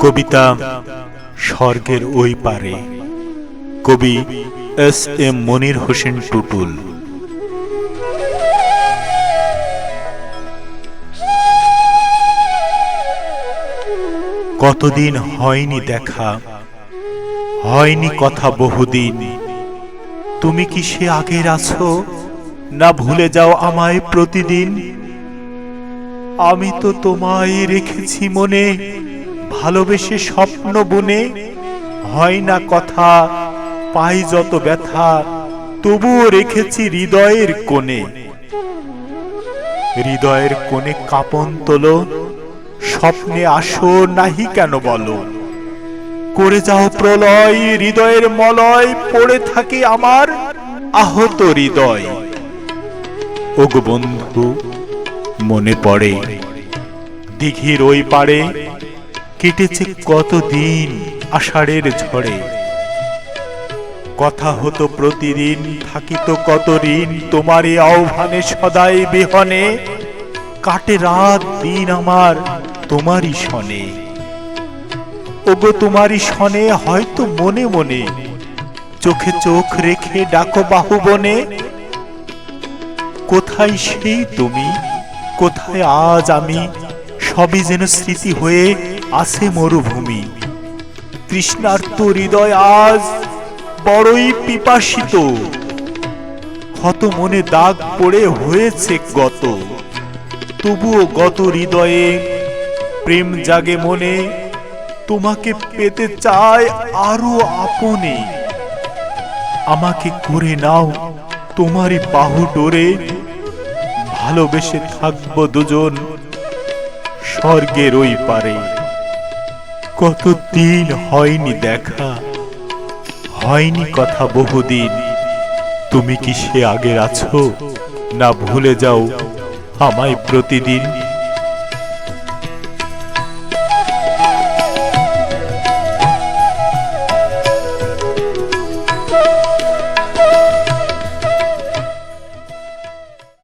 কবিতা স্বর্গের ওই পারে। কবি এস এম মনির হোসেন টুটুল। কতদিন হয়নি দেখা, হয়নি কথা বহুদিন। তুমি কি সে আগের আছো, না ভুলে যাও আমায় প্রতিদিন? আমি তো তোমায় রেখেছি মনে, ভালোবেসে স্বপ্ন বনে। হয় না কথা, পাই যত ব্যথা, তবুও রেখেছি হৃদয়ের কোণে। হৃদয়ের কোণে কাপন তোলো, স্বপ্নে আসো নাহি কেন বলো। করে যাও প্রলয়, হৃদয়ের মলয়, পড়ে থাকে আমার আহত হৃদয়। ওগো বন্ধু মনে পড়ে। দিঘির ওই পারে কেটেছে কতদিন আষাঢ়ের ঝড়ে। কথা হতো প্রতিদিন, থাকিত কত ঋণ তোমারই আহ্বানে সদাই বিহনে। কাটে রাত দিন আমার তোমারই শনে ওগো তোমারই শনে হয়তো মনে মনে, চোখে চোখ রেখে ডাকো বাহুবনে কোথায় সেই তুমি? কোথায় আজ আমি সবই যেন স্মৃতি হয়ে আছে মরুভূমি। তৃষ্ণার্ত হৃদয় আজ বড়ই পিপাসিত। ক্ষত মনে দাগ পড়ে হয়েছে গত। তবুও গত হৃদয়ে প্রেম জাগে মনে তোমাকে পেতে চায় আরও আপনে। আমাকে করে নাও তোমারই বাহু ডোরে ভালোবেসে থাকব দুজন। স্বর্গের ওই পারে। কতদিন হয়নি দেখা, হয়নি কথা বহুদিন। তুমি কি সে আগের আছো? না ভুলে যাও আমায় প্রতিদিন।